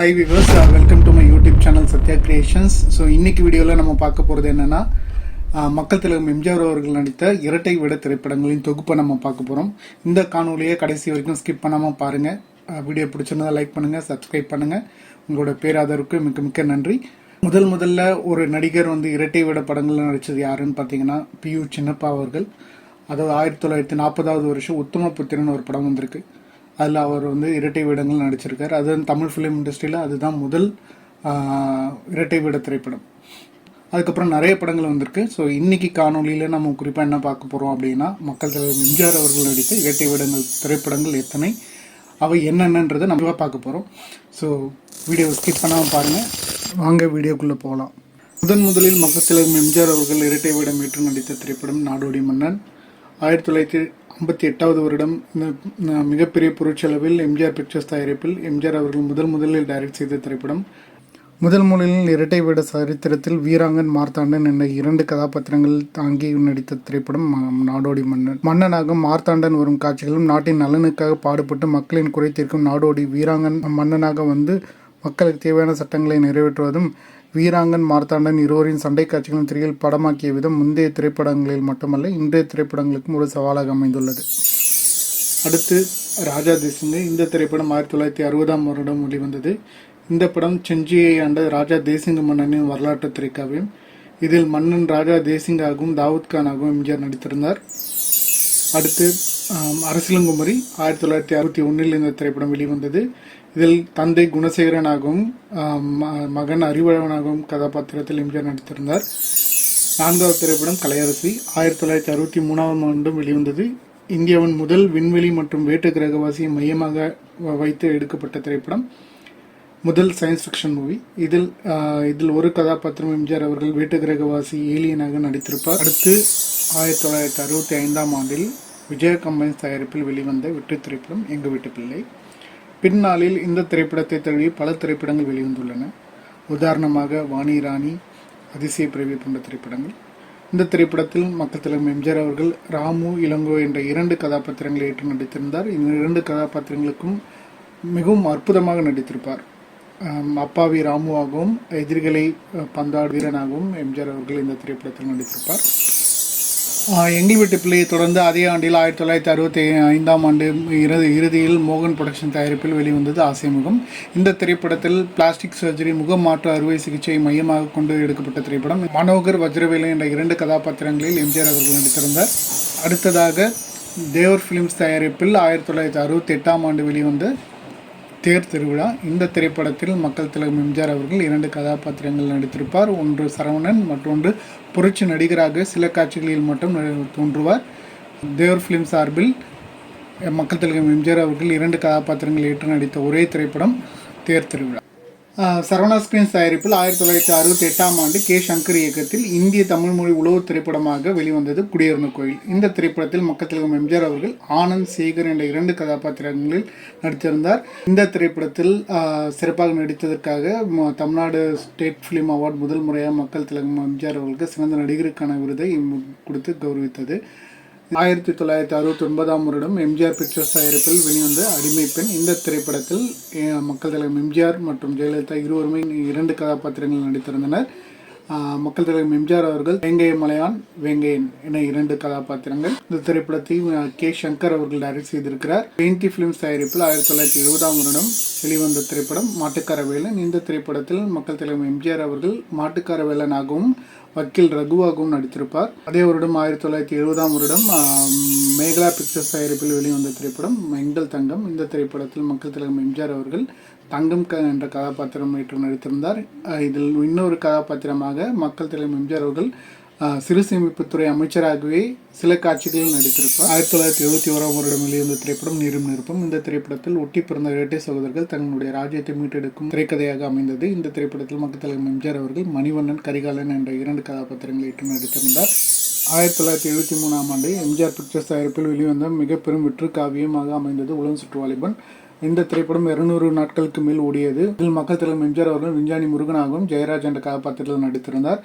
Hi viewers welcome to my YouTube channel Sathya creations so இன்னைக்கு வீடியோவில் நம்ம பார்க்க போகிறது என்னென்னா uh, மக்கள் தலைவர் எம்ஜிஆர் அவர்கள் நடித்த இரட்டை விட திரைப்படங்களின் தொகுப்பை நம்ம பார்க்க போகிறோம் இந்த காணொலியை கடைசி வரைக்கும் ஸ்கிப் பண்ணாமல் பாருங்கள் uh, வீடியோ பிடிச்சிருந்தா லைக் பண்ணுங்கள் சப்ஸ்கிரைப் பண்ணுங்கள் உங்களோட பேராதரவுக்கு மிக்க மிக்க நன்றி. முதல் முதல்ல ஒரு நடிகர் வந்து இரட்டை விட படங்களில் நடித்தது யாருன்னு பார்த்தீங்கன்னா பி யு சின்னப்பா அவர்கள். அதாவது ஆயிரத்தி தொள்ளாயிரத்தி நாற்பதாவது வருஷம் உத்தமபுத்திரன் ஒரு படம் வந்திருக்கு. அதில் அவர் வந்து இரட்டை வேடங்கள் நடிச்சிருக்கார். அது தமிழ் ஃபிலிம் இண்டஸ்ட்ரியில் அதுதான் முதல் இரட்டை வேட திரைப்படம். அதுக்கப்புறம் நிறைய படங்கள் வந்திருக்கு. ஸோ இன்னைக்கு காணொலியில் நம்ம குறிப்பாக என்ன பார்க்க போகிறோம் அப்படின்னா மக்கள் தலைவர் எம்ஜிஆர் அவர்கள் நடித்த இரட்டை வேடங்கள் திரைப்படங்கள் எத்தனை அவை என்னென்னன்றதை நம்ம பார்க்க போகிறோம் ஸோ வீடியோ ஸ்கிப் பண்ணாமல் பாருங்கள் வாங்க வீடியோக்குள்ளே போகலாம் முதன் முதலில் மக்கள் தலைவர் எம்ஜிஆர் அவர்கள் இரட்டை வேடம் ஏற்று நடித்த திரைப்படம் நாடோடி மன்னன். ஆயிரத்தி தொள்ளாயிரத்தி ஐம்பத்தி எட்டாவது வருடம் மிகப்பெரிய பொருட்செலவில் எம்ஜிஆர் பிக்சர்ஸ் தயாரிப்பில் எம்ஜிஆர் அவர்கள் முதல் முதலில் டைரக்ட் செய்த திரைப்படம். முதல் முதலில் இரட்டை வேட சரித்திரத்தில் வீராங்கன் மார்த்தாண்டன் என்ற இரண்டு கதாபாத்திரங்கள் தாங்கி நடித்த திரைப்படம் நாடோடி மன்னன். மன்னனாக மார்த்தாண்டன் வரும் காட்சிகளும் நாட்டின் நலனுக்காக பாடுபட்டு மக்களின் குறை தீர்க்கும் நாடோடி வீராங்கன் மன்னனாக வந்து மக்களுக்கு தேவையான சட்டங்களை நிறைவேற்றுவதும் வீராங்கன் மார்த்தாண்டன் இருவரின் சண்டை காட்சிகளும் திரையில் படமாக்கிய விதம் முந்தைய திரைப்படங்களில் மட்டுமல்ல இன்றைய திரைப்படங்களுக்கும் ஒரு சவாலாக அமைந்துள்ளது. அடுத்து ராஜா தேசிங்கு இந்த திரைப்படம் ஆயிரத்தி தொள்ளாயிரத்தி அறுபதாம் வருடம் வெளிவந்தது. இந்த படம் செஞ்சியை ஆண்ட ராஜா தேசிங்கு மன்னனின் வரலாற்று திரைக்காவியம் இதில் மன்னன் ராஜா தேசிங்காகவும் தாவூத் கானாகவும் எம்ஜிஆர் நடித்திருந்தார். அடுத்து ஆம், அரசியலங்குமரி ஆயிரத்தி தொள்ளாயிரத்தி அறுபத்தி ஒன்றில் இந்த திரைப்படம் வெளிவந்தது. இதில் தந்தை குணசேகரனாகவும் ம- மகன் அறிவழவனாகவும் கதாபாத்திரத்தில் எம்ஜிஆர் நடித்திருந்தார். நான்காவது திரைப்படம் கலையரசி. ஆயிரத்தி தொள்ளாயிரத்தி அறுபத்தி மூணாம் ஆண்டும் வெளிவந்தது. இந்தியாவின் முதல் விண்வெளி மற்றும் வேட்டு கிரகவாசியை மையமாக வ- வைத்து எடுக்கப்பட்ட திரைப்படம். முதல் சயின்ஸ் ஃபிக்ஷன் மூவி. இதில் இதில் ஒரு கதாபாத்திரம் எம்ஜிஆர் அவர்கள் வேட்டு கிரகவாசி ஏலியனாக நடித்திருப்பார். அடுத்து ஆயிரத்தி தொள்ளாயிரத்தி அறுபத்தி ஐந்தாம் ஆண்டில் விஜய கம்பைன்ஸ் தயாரிப்பில் வெளிவந்த வெற்றி திரைப்படம் எங்கள் வீட்டு பிள்ளை. பின்னாளில் இந்த திரைப்படத்தை தழுவி பல திரைப்படங்கள் வெளிவந்துள்ளன. உதாரணமாக வாணி ராணி அதிசய பிறவி போன்ற திரைப்படங்கள். இந்த திரைப்படத்தில் மக்கள் தலைவர் எம்ஜிஆர் அவர்கள் ராமு இளங்கோ என்ற இரண்டு கதாபாத்திரங்களை ஏற்று நடித்திருந்தார். இந்த இரண்டு கதாபாத்திரங்களுக்கும் மிகவும் அற்புதமாக நடித்திருப்பார். அப்பாவி ராமுவாகவும் எதிரிகளை பந்தாடு வீரனாகவும் எம்ஜிஆர் அவர்கள் இந்த திரைப்படத்தில் நடித்திருப்பார். எங்கள் வீட்டு பிள்ளையை தொடர்ந்து அதே ஆண்டில் ஆயிரத்தி தொள்ளாயிரத்தி அறுபத்தி ஐந்தாம் ஆண்டு இறுதி இறுதியில் மோகன் புரொடக்ஷன் தயாரிப்பில் வெளிவந்தது ஆசைமுகம். இந்த திரைப்படத்தில் பிளாஸ்டிக் சர்ஜரி முக மாற்று அறுவை சிகிச்சையை மையமாக கொண்டு எடுக்கப்பட்ட திரைப்படம். மனோகர் வஜ்ரவேலு என்ற இரண்டு கதாபாத்திரங்களில் எம்ஜிஆர் அவர்கள் நடித்திருந்தார். அடுத்ததாக தேவர் ஃபிலிம்ஸ் தயாரிப்பில் ஆயிரத்தி தொள்ளாயிரத்தி அறுபத்தி எட்டாம் ஆண்டு வெளிவந்த தேர் திருவிழா. இந்த திரைப்படத்தில் மக்கள் தலைவர் எம்ஜிஆர் அவர்கள் இரண்டு கதாபாத்திரங்கள் நடித்திருப்பார். ஒன்று சரவணன் மற்றொன்று புரட்சி நடிகராக சில காட்சிகளில் மட்டும் தோன்றுவார். தேவர் ஃபிலிம் சார்பில் மக்கள் தலைவர் எம்ஜிஆர் அவர்கள் இரண்டு கதாபாத்திரங்கள் ஏற்று நடித்த ஒரே திரைப்படம் தேர் திருவிழா. சரவணா ஸ்கிரீன்ஸ் தயாரிப்பில் ஆயிரத்தி தொள்ளாயிரத்தி அறுபத்தி எட்டாம் ஆண்டு கே சங்கர் இயக்கத்தில் இந்திய தமிழ் மொழி உளவு திரைப்படமாக வெளிவந்தது குடியரசு கோயில். இந்த திரைப்படத்தில் மக்கள் எம்ஜிஆர் அவர்கள் ஆனந்த் சேகர் என்ற இரண்டு கதாபாத்திரங்களில் நடித்திருந்தார். இந்த திரைப்படத்தில் சிறப்பாக நடித்ததற்காக தமிழ்நாடு ஸ்டேட் ஃபிலிம் அவார்ட் முதல் முறையாக மக்கள் திலகம் எம்ஜிஆர் அவர்களுக்கு சிறந்த நடிகருக்கான விருதை கொடுத்து கௌரவித்தது. ஆயிரத்தி தொள்ளாயிரத்தி அறுபத்தி ஒன்பதாம் வருடம் எம்ஜிஆர் பிக்சர்ஸ் தயாரிப்பில் வெளிவந்த அடிமை பெண் இந்த திரைப்படத்தில் மக்கள் தலைவர் எம்ஜிஆர் மற்றும் ஜெயலலிதா இருவருமே இரண்டு கதாபாத்திரங்கள் நடித்திருந்தனர். மக்கள் தலைவர் எம்ஜிஆர் அவர்கள் வெங்கைய மலையான் வெங்கையன் என இரண்டு கதாபாத்திரங்கள். இந்த திரைப்படத்தையும் கே. சங்கர் அவர்கள் டைரக்ட் செய்திருக்கிறார். பெயிண்டி பிலிம்ஸ் தயாரிப்பில் ஆயிரத்தி தொள்ளாயிரத்தி எழுபதாம் வருடம் வெளிவந்த திரைப்படம் மாட்டுக்கார வேலன் இந்த திரைப்படத்தில் மக்கள் தலைவர் எம்ஜிஆர் அவர்கள் மாட்டுக்கார வேலனாகவும் வக்கீல் ரகுவாகவும் நடித்திருப்பார். அதே வருடம் ஆயிரத்தி தொள்ளாயிரத்தி எழுபதாம் வருடம் மேகலா பிக்சர்ஸ் தயாரிப்பில் வெளிவந்த திரைப்படம் எங்கள் தங்கம். இந்த திரைப்படத்தில் மக்கள் தலைவர் எம்ஜிஆர் அவர்கள் தங்கம் க என்ற கதாபாத்திரம் ஏற்று நடித்திருந்தார். இதில் இன்னொரு கதாபாத்திரமாக மக்கள் தலைமை எம்ஜிஆர் அவர்கள் சிறு சேமிப்புத்துறை அமைச்சராகவே சில காட்சிகளில் நடித்திருப்பார். ஆயிரத்தி தொள்ளாயிரத்தி எழுபத்தி ஓராம் வருடம் வெளிவந்த திரைப்படம் நீரும் நெருப்பும். இந்த திரைப்படத்தில் ஒட்டி பிறந்த இரட்டை சகோதரர்கள் தங்களுடைய ராஜ்யத்தை மீட்டெடுக்கும் திரைக்கதையாக அமைந்தது. இந்த திரைப்படத்தில் மக்கள் தலைவர் எம்ஜிஆர் அவர்கள் மணிவண்ணன் கரிகாலன் என்ற இரண்டு கதாபாத்திரங்களை ஏற்று நடித்திருந்தார். ஆயிரத்தி தொள்ளாயிரத்தி எழுபத்தி மூணாம் ஆண்டு எம்ஜிஆர் பிக்சர்ஸ் தயாரிப்பில் வெளிவந்த மிக பெரும் வெற்று காவியமாக அமைந்தது உலகம் சுற்று வாலிபன். இந்த திரைப்படம் இருநூறு நாட்களுக்கு மேல் ஓடியது. இதில் மக்கள் தலைவர் எம்ஜிஆர் அவர்கள் விஞ்ஞானி முருகனாகவும் ஜெயராஜ் என்ற கதாபாத்திரத்தில் நடித்திருந்தார்.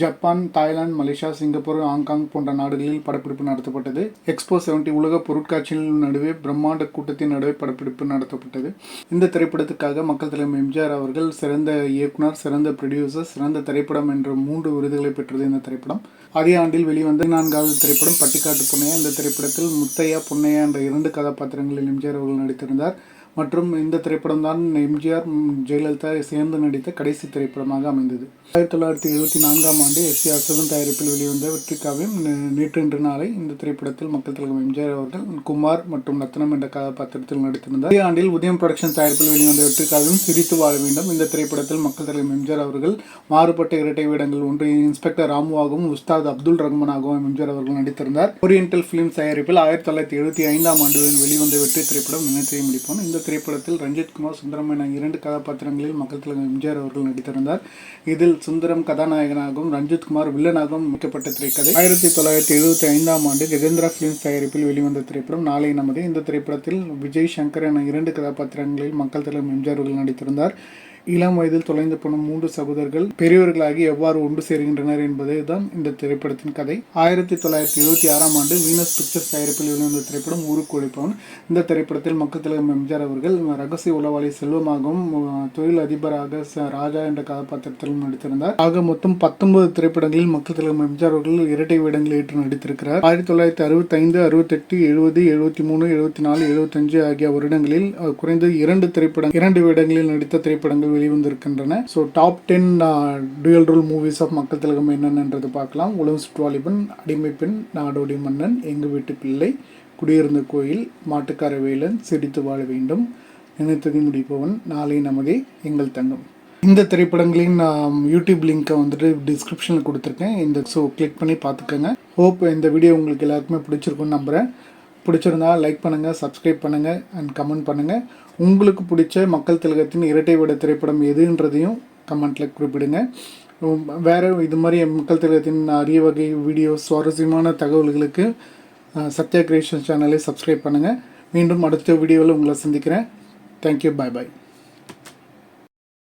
Japan Thailand Malaysia Singapore Hong Kong போன்ற நாடுகளில் படப்பிடிப்பு நடத்தப்பட்டது. எக்ஸ்போ 70 உலக பொருட்காட்சியின் நடுவே பிரம்மாண்ட கூட்டத்தின் நடுவே படப்பிடிப்பு நடத்தப்பட்டது. இந்த திரைப்படத்துக்காக மக்கள் தலைமை எம்ஜிஆர் அவர்கள் சிறந்த இயக்குனர் சிறந்த ப்ரொடியூசர் சிறந்த திரைப்படம் என்ற மூன்று விருதுகளை பெற்றது இந்த திரைப்படம். அதே ஆண்டில் வெளிவந்த நான்காவது திரைப்படம் பட்டிக்காட்டு பொன்னையா. இந்த திரைப்படத்தில் முத்தையா பொன்னையா என்ற இரண்டு கதாபாத்திரங்களில் எம்ஜிஆர் அவர்கள் நடித்திருந்தார். மற்றும் இந்த திரைப்படம் தான் எம்ஜிஆர் ஜெயலலிதா சேர்ந்து நடித்த கடைசி திரைப்படமாக அமைந்தது. ஆயிரத்தி தொள்ளாயிரத்தி எழுபத்தி நான்காம் ஆண்டு எஸ் சி அசோகன் தயாரிப்பில் வெளிவந்த வெற்றிக்காவியம் நேற்று இன்று நாளை இந்த திரைப்படத்தில் மக்கள் தலைவர் எம்ஜிஆர் அவர்கள் குமார் மற்றும் ரத்னம் என்ற கதாபாத்திரத்தில் நடித்திருந்தார். இதே ஆண்டில் உதயம் புரொடக்ஷன் தயாரிப்பில் வெளிவந்த வெற்றிக்காவியம் சிரித்து வாழ வேண்டும். இந்த திரைப்படத்தில் மக்கள் தலைவர் எம்ஜிஆர் அவர்கள் மாறுபட்ட இரட்டை வேடங்கள் ஒன்று இன்ஸ்பெக்டர் ராமுவாகவும் உஸ்தாத் அப்துல் ரஹ்மானாகவும் எம்ஜிஆர் அவர்கள் நடித்திருந்தார். ஓரியன்டல் பிலிம் தயாரிப்பில் ஆயிரத்தி தொள்ளாயிரத்தி எழுபத்தி ஐந்தாம் ஆண்டு வெளிவந்த வெற்றி திரைப்படம் நினைத்தையும் முடிப்போம். இந்த திரைப்படத்தில் ரஞ்சித் குமார் சுந்தரம் என இரண்டு கதாபாத்திரங்களில் மக்கள் தலைவர் எம்ஜிஆர் அவர்கள் நடித்திருந்தார். இதில் சுந்தரம் கதாநாயகனாகவும் ரஞ்சித் குமார் வில்லனாகவும் அமைக்கப்பட்ட திரைக்கதை. ஆயிரத்தி தொள்ளாயிரத்தி எழுபத்தி ஐந்தாம் ஆண்டு கஜேந்திரா பிலிம்ஸ் தயாரிப்பில் வெளிவந்த திரைப்படம் நாளை நமது இந்த திரைப்படத்தில் விஜய் சங்கர் என இரண்டு கதாபாத்திரங்களில் மக்கள் தலைவர் எம்ஜிஆர் அவர்கள் நடித்திருந்தார். இளம் வயதில் தொலைந்து போன மூன்று சகோதரர்கள் பெரியவர்களாகி எவ்வாறு ஒன்று சேர்கின்றனர் என்பதே தான் இந்த திரைப்படத்தின் கதை. ஆயிரத்தி தொள்ளாயிரத்தி எழுபத்தி ஆறாம் ஆண்டு வீனஸ் பிக்சர்ஸ் தயாரிப்பில் வெளிவந்த திரைப்படம் ஊருக்கு ஒழிப்பவன் இந்த திரைப்படத்தில் மக்கள் தலைவர் எம்ஜிஆர் அவர்கள் ரகசிய உளவாளி செல்வமாகவும் தொழில் அதிபராக ச- ராஜா என்ற கதாபாத்திரத்திலும் நடித்திருந்தார். ஆக மொத்தம் பத்தொன்பது திரைப்படங்களில் மக்கள் தலைவர் எம்ஜிஆர் அவர்கள் இரட்டை வேடங்கள் ஏற்று நடித்திருக்கிறார். ஆயிரத்தி தொள்ளாயிரத்தி அறுபத்தைந்து அறுபத்தெட்டு எழுபது எழுபத்தி மூணு எழுபத்தி நாலு எழுபத்தஞ்சு ஆகிய வருடங்களில் அஹ், குறைந்தது இரண்டு திரைப்படம் இரண்டு வேடங்களில் நடித்த திரைப்படங்கள் வெளிவந்திருக்கின்றன. So top ten dual role movies of Makkal Thilagam என்னென்னன்றது பார்க்கலாம். உலகம் சுற்றுவாலிபன் அடிமை பெண் நாடோடி மன்னன் எங்கு வீட்டு பிள்ளை குடியிருந்த கோயில் மாட்டுக்கார வேலன் சிரித்து வாழ வேண்டும் நினைத்ததை முடிப்பவன் நாளை நமதே எங்கள் தங்கம். இந்த திரைப்படங்களின் நான் யூடியூப் லிங்க்கை வந்துட்டு டிஸ்கிரிப்ஷனில் கொடுத்துருக்கேன். இந்த ஸோ கிளிக் பண்ணி பார்த்துக்கோங்க. ஹோப் இந்த வீடியோ உங்களுக்கு எல்லாருக்குமே பிடிச்சிருக்குன்னு நம்புகிறேன் பிடிச்சிருந்தா லைக் பண்ணுங்கள் சப்ஸ்கிரைப் பண்ணுங்கள் அண்ட் கமெண்ட் பண்ணுங்கள் உங்களுக்கு பிடிச்ச மக்கள் திலகத்தின் இரட்டை விட திரைப்படம் எதுன்றதையும் கமெண்ட்டில் குறிப்பிடுங்க. வேறு இது மாதிரி மக்கள் திலகத்தின் அரிய வகை வீடியோ சுவாரஸ்யமான தகவல்களுக்கு சத்யா கிரியேஷன் சேனலை சப்ஸ்கிரைப் பண்ணுங்கள் மீண்டும் அடுத்த வீடியோவில் உங்களை சந்திக்கிறேன். தேங்க்யூ பாய் பாய்